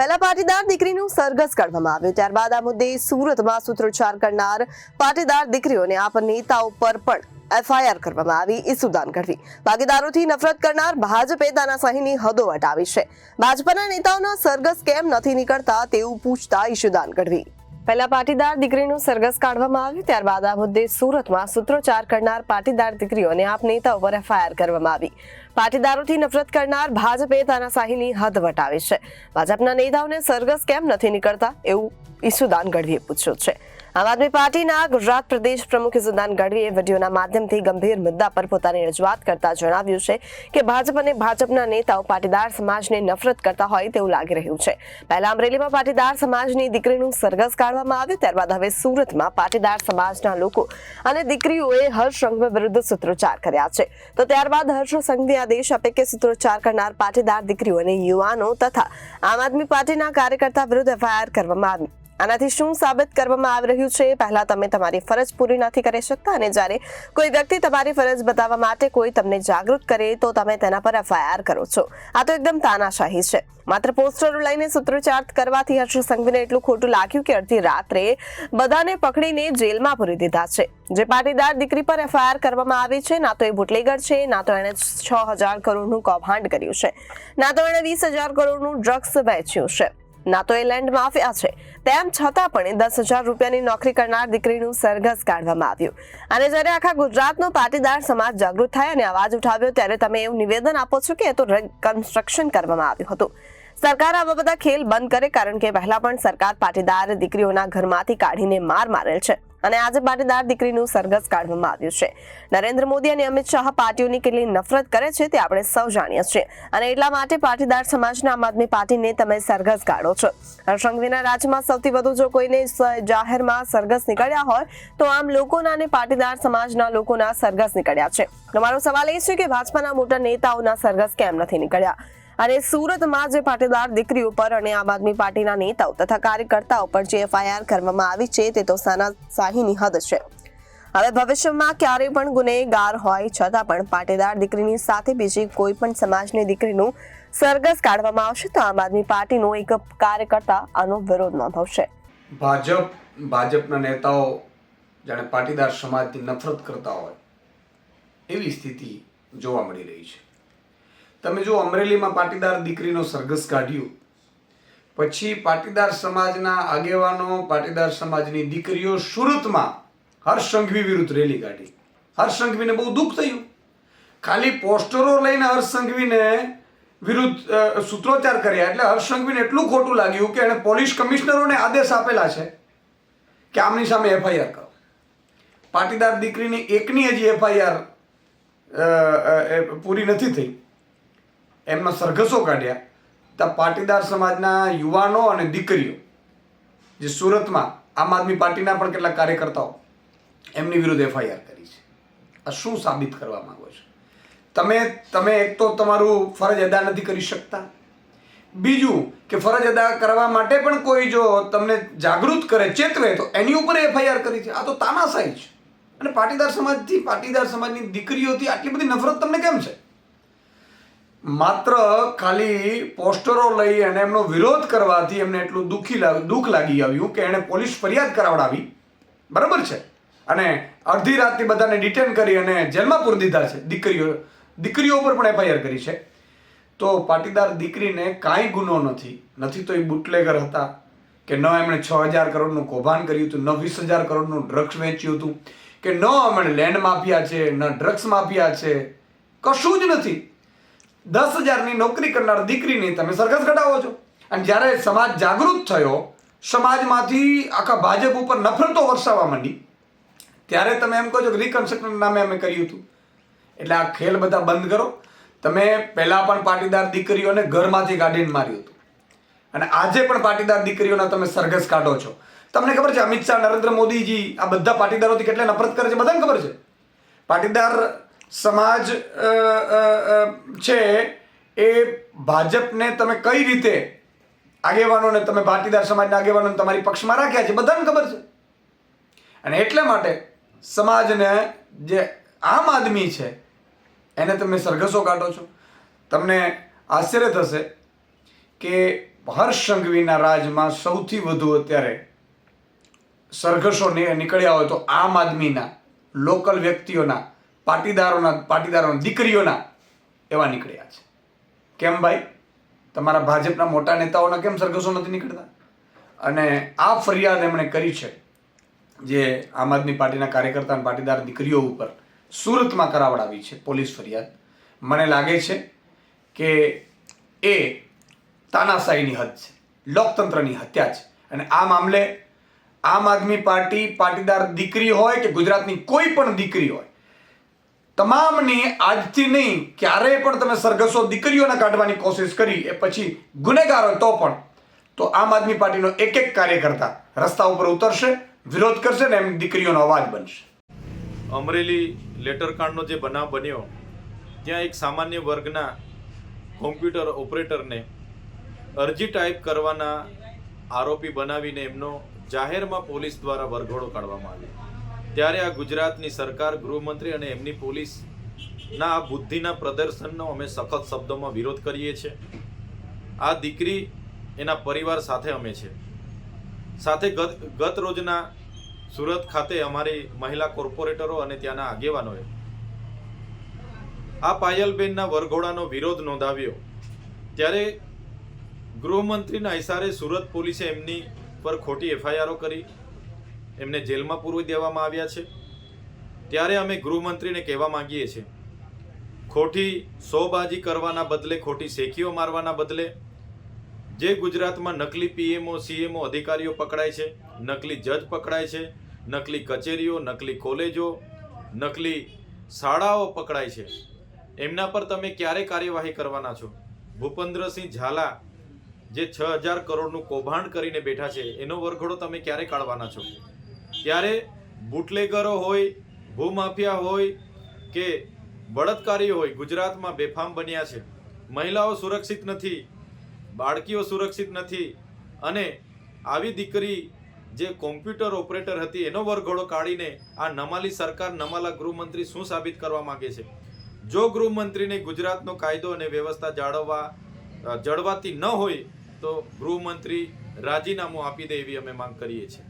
પહેલા પાટીદાર દીકરીનું સરઘસ કાઢવામાં આવ્યું. ત્યારબાદ આ મુદ્દે સુરતમાં સૂત્રોચ્ચાર કરનાર પાટીદાર દીકરીઓને આપ નેતાઓ પર પણ એફઆઈઆર કરવામાં આવી. ઈસુદાન ગઢવી ભાગીદારોથી નફરત કરનાર ભાજપે તાનાશાહીની હદો વટાવી છે. ભાજપના નેતાઓના સરઘસ કેમ નથી નીકળતા તેવું પૂછતા ઈશુદાન ગઢવી પહેલા પાટીદાર દીકરીનું સરઘસ કાઢવામાં આવ્યું. ત્યારબાદ આ મુદ્દે સુરતમાં સૂત્રોચ્ચાર કરનાર પાટીદાર દીકરીઓને આપ નેતા ઉપર એફઆઈઆર કરવામાં આવી. પાટીદારોથી નફરત કરનાર ભાજપે તાનાશાહીની હદ વટાવી છે. ભાજપના નેતાઓને સરઘસ કેમ નથી નીકળતા? એવું ઈસુદાન ગઢવીએ પૂછ્યું છે. આમ આદમી પાર્ટીના ગુજરાત પ્રદેશ પ્રમુખ ઈસુદાન ગઢવીએ વિડીયોના માધ્યમથી ગંભીર મુદ્દા પર પોતાની રજૂઆત કરતા જણાવ્યું છે કે ભાજપ અને ભાજપના નેતાઓ પાટીદાર સમાજને નફરત કરતા હોય તેવું લાગી રહ્યું છે. પહેલા અમરેલીમાં પાટીદાર સમાજની દીકરીનું સરઘસ કાઢવામાં આવ્યું, ત્યારબાદ હવે સુરતમાં પાટીદાર સમાજના લોકો અને દીકરીઓએ હર્ષ સંઘવી વિરુદ્ધ સૂત્રોચ્ચાર કર્યા છે. તો ત્યારબાદ હર્ષ સંઘવી આદેશ આપે કે સૂત્રોચ્ચાર કરનાર પાટીદાર દીકરીઓ અને યુવાનો તથા આમ આદમી પાર્ટીના કાર્યકર્તા વિરુદ્ધ એફઆઈઆર કરવામાં આવી. આનાથી શું સાબિત કરવામાં આવી રહ્યું છે? પહેલા તમે તમારી ફરજ પૂરી નથી કરી શકતા અને જ્યારે કોઈ વ્યક્તિ તમારી ફરજ બતાવવા માટે કોઈ તમને જાગૃત કરે તો તમે તેના પર એફઆઈઆર કરો છો. આ તો એકદમ તાનાશાહી છે. માત્ર પોસ્ટરો લઈને સૂત્રોચ્ચાર કરવાથી હર્ષ સંઘવીને એટલું ખોટું લાગ્યું કે અડધી રાત્રે બધાને પકડીને જેલમાં પૂરી દીધા છે. જે પાટીદાર દીકરી પર એફઆઈઆર કરવામાં આવી છે, ના તો એ બુટલેગર છે, ના તો એણે છ હજાર કરોડનું કૌભાંડ કર્યું છે. ના તો એણે વીસ હજાર કરોડનું ડ્રગ્સ વહેંચ્યું છે. ના તો એ લેન્ડ માફિયા છે. તેમ છતાં પણ એ દસ હજાર રૂપિયાની નોકરી કરનાર દીકરીનું સરઘસ કાઢવામાં આવ્યું. અને જ્યારે આખા ગુજરાતનો પાટીદાર સમાજ જાગૃત થાય અને અવાજ ઉઠાવ્યો ત્યારે તમે એવું નિવેદન આપો છો કે એ તો કન્સ્ટ્રક્શન કરવામાં આવ્યું હતું. સરકાર આવા બધા ખેલ બંધ કરે કારણ કે પહેલા પણ સરકાર પાટીદાર દીકરીઓના ઘરમાંથી કાઢીને માર મારેલ છે. અને આજે પાટીદાર દીકરીનું સરઘસ કાઢવામાં આવ્યું છે. નરેન્દ્ર મોદી અને અમિત શાહ પાર્ટીઓની કેટલી નફરત કરે છે તે આપણે સૌ જાણીએ છીએ. અને એટલા માટે પાટીદાર સમાજના આમ આદમી પાર્ટીને તમે સરઘસ કાઢો છો. હર્ષંગવીના રાજ્યમાં સૌથી વધુ જો કોઈને જાહેરમાં સરઘસ નીકળ્યા હોય, તો આમ લોકોના અને પાટીદાર સમાજના લોકોના સરઘસ નીકળ્યા છે. તમારો સવાલ એ છે કે ભાજપાના મોટા નેતાઓના સરઘસ કેમ નથી નીકળ્યા? અને સુરતમાં જે પાટીદાર દીકરીઓ પર અને આમ આદમી પાર્ટીના નેતાઓ તથા કાર્યકર્તાઓ પર જે એફઆઈઆર કરવામાં આવી છે તે તો સાનાશાહીની હદ છે. હવે ભવિષ્યમાં ક્યારેય પણ ગુનેગાર હોય છતાં પણ પાટીદાર દીકરીની સાથે બીજી કોઈ પણ સમાજની દીકરીનું સરઘસ કાઢવામાં આવશે તો આમ આદમી પાર્ટીનો એક કાર્યકર્તા આનો વિરોધ નોંધાવશે. ભાજપ, ભાજપના નેતાઓ જાણે પાટીદાર સમાજથી નફરત કરતા હોય, એવી સ્થિતિ જોવા મળી રહી છે. તમે જો અમરેલીમાં પાટીદાર દીકરીનો સરઘસ કાઢ્યું, પછી પાટીદાર સમાજના આગેવાનો, પાટીદાર સમાજની દીકરીઓ સુરતમાં હર્ષ સંઘવી વિરુદ્ધ રેલી કાઢી. હર્ષ સંઘવીને બહુ દુઃખ થયું. ખાલી પોસ્ટરો લઈને હર્ષ સંઘવીને વિરુદ્ધ સૂત્રોચ્ચાર કર્યા. એટલે હર્ષ સંઘવીને એટલું ખોટું લાગ્યું કે એણે પોલીસ કમિશનરોને આદેશ આપેલા છે કે આમની સામે એફઆઈઆર કરો. પાટીદાર દીકરીની એકની હજી એફઆઈઆર પૂરી નથી થઈ. એમના સરઘસો કાઢ્યા. ત્યાં પાટીદાર સમાજના યુવાનો અને દીકરીઓ, જે સુરતમાં આમ આદમી પાર્ટીના પણ કેટલાક કાર્યકર્તાઓ, એમની વિરુદ્ધ એફઆઈઆર કરી છે. આ શું સાબિત કરવા માંગો છો? તમે તમે એક તો તમારું ફરજ અદા નથી કરી શકતા. બીજું કે ફરજ અદા કરવા માટે પણ કોઈ જો તમને જાગૃત કરે ચેતવે તો એની ઉપર એફઆઈઆર કરી છે. આ તો તાનાશાહી છે. અને પાટીદાર સમાજથી, પાટીદાર સમાજની દીકરીઓથી આટલી બધી નફરત તમને કેમ છે? માત્ર ખાલી પોસ્ટરો લઈ અને એમનો વિરોધ કરવાથી એમને એટલું દુઃખી લાગ, દુઃખ લાગી આવ્યું કે એણે પોલીસ ફરિયાદ કરાવડાવી. બરાબર છે? અને અડધી રાતથી બધાને ડિટેન કરી અને જેલમાં પૂરી દીધા છે. દીકરીઓ દીકરીઓ ઉપર પણ એફઆઈઆર કરી છે. તો પાટીદાર દીકરીને કાંઈ ગુનો નથી. નથી તો એ બુટલેગર હતા કે ન એમણે છ હજાર કરોડનું કૌભાંડ કર્યું હતું, ન વીસ હજાર કરોડનું ડ્રગ્સ વેચ્યું હતું, કે ન એમણે લેન્ડ માફિયા છે, ન ડ્રગ્સ માફિયા છે. કશું જ નથી. દસ હજારની નોકરી કરનાર દીકરીની તમે સરઘસ ઘટાવો છો. અને જ્યારે સમાજ જાગૃત થયો, સમાજમાંથી આખા ભાજપ ઉપર નફરતો વરસાવવા માંડી, ત્યારે તમે એમ કહો છો કે રિકન્સ્ટ્રક્શન નામે અમે કર્યું હતું. એટલે આ ખેલ બધા બંધ કરો. તમે પહેલાં પણ પાટીદાર દીકરીઓને ઘરમાંથી કાઢીને માર્યું હતું. અને આજે પણ પાટીદાર દીકરીઓના તમે સરઘસ કાઢો છો. તમને ખબર છે, અમિત શાહ, નરેન્દ્ર મોદીજી આ બધા પાટીદારોથી કેટલા નફરત કરે છે? બધાને ખબર છે. પાટીદાર સમાજ છે એ ભાજપને તમે કઈ રીતે આગેવાનોને, તમે પાટીદાર સમાજના આગેવાનોને તમારી પક્ષમાં રાખ્યા છે, બધાને ખબર છે? અને એટલા માટે સમાજને જે આમ આદમી છે, એને તમે સરઘસો કાઢો છો. તમને આશ્ચર્ય થશે કે હર્ષ સંઘવીના રાજમાં સૌથી વધુ અત્યારે સરઘસો નીકળ્યા હોય તો આમ આદમીના, લોકલ વ્યક્તિઓના પાટીદારોના પાટીદારોના દીકરીઓના એવા નીકળ્યા છે. કેમ ભાઈ? તમારા ભાજપના મોટા નેતાઓના કેમ સરઘસો નથી નીકળતા? અને આ ફરિયાદ એમણે કરી છે જે આમ આદમી પાર્ટીના કાર્યકર્તા અને પાટીદાર દીકરીઓ ઉપર સુરતમાં કરાવડાવી છે પોલીસ ફરિયાદ. મને લાગે છે કે એ તાનાશાહીની હદ છે, લોકતંત્રની હત્યા છે. અને આ મામલે આમ આદમી પાર્ટી પાટીદાર દીકરી હોય કે ગુજરાતની કોઈ પણ દીકરી હોય તમામની આજથી નહીં, ક્યારેય પણ તમે સરઘસો દીકરીઓને કાઢવાની કોશિશ કરી, એ પછી ગુનેગાર હોય તો પણ. તો આમ આદમી પાર્ટીનો એક એક કાર્યકર્તા રસ્તા ઉપર ઉતરશે, વિરોધ કરશે ને એમ દીકરીઓનો અવાજ બનશે. અમરેલી લેટરકાંડનો જે બનાવ બન્યો, ત્યાં એક સામાન્ય વર્ગના કોમ્પ્યુટર ઓપરેટરને અરજી ટાઈપ કરવાના આરોપી બનાવીને એમનો જાહેરમાં પોલીસ દ્વારા વરઘોડો કાઢવામાં આવ્યો. ત્યારે આ ગુજરાતની સરકાર, ગૃહમંત્રી અને એમની પોલીસના આ બુદ્ધિના પ્રદર્શનનો અમે સખત શબ્દોમાં વિરોધ કરીએ છીએ. આ દીકરી એના પરિવાર સાથે અમે છે. સાથે ગત ગત રોજના સુરત ખાતે અમારી મહિલા કોર્પોરેટરો અને ત્યાંના આગેવાનોએ આ પાયલબેનના વરઘોડાનો વિરોધ નોંધાવ્યો. ત્યારે ગૃહમંત્રીના ઇશારે સુરત પોલીસે એમની પર ખોટી એફઆઈઆરો કરી. એમને જેલમાં પૂરવી દેવામાં આવ્યા છે. ત્યારે અમે ગૃહમંત્રીને કહેવા માંગીએ છીએ, ખોટી સોબાજી કરવાના બદલે, ખોટી શેખીઓ મારવાના બદલે, જે ગુજરાતમાં નકલી પીએમઓ, સીએમઓ અધિકારીઓ પકડાય છે, નકલી જજ પકડાય છે, નકલી કચેરીઓ, નકલી કોલેજો, નકલી શાળાઓ પકડાય છે, એમના પર તમે ક્યારે કાર્યવાહી કરવાના છો? ભૂપેન્દ્રસિંહ ઝાલા, જે છ હજાર કરોડનું કૌભાંડ કરીને બેઠા છે, એનો વરઘોડો તમે ક્યારે કાઢવાના છો? ત્યારે બુટલેગરો હોય, ભૂમાફિયા હોય કે બળાત્કારી હોય, ગુજરાતમાં બેફામ બન્યા છે. મહિલાઓ સુરક્ષિત નથી, બાળકીઓ સુરક્ષિત નથી અને આવી દીકરી જે કોમ્પ્યુટર ઓપરેટર હતી, એનો વરઘોડો કાઢીને આ નમાલી સરકાર, નમાલા ગૃહમંત્રી શું સાબિત કરવા માંગે છે? જો ગૃહમંત્રીને ગુજરાતનો કાયદો અને વ્યવસ્થા જાળવવા જળવાતી ન હોય, તો ગૃહમંત્રી રાજીનામું આપી દે એવી અમે માંગ કરીએ છીએ.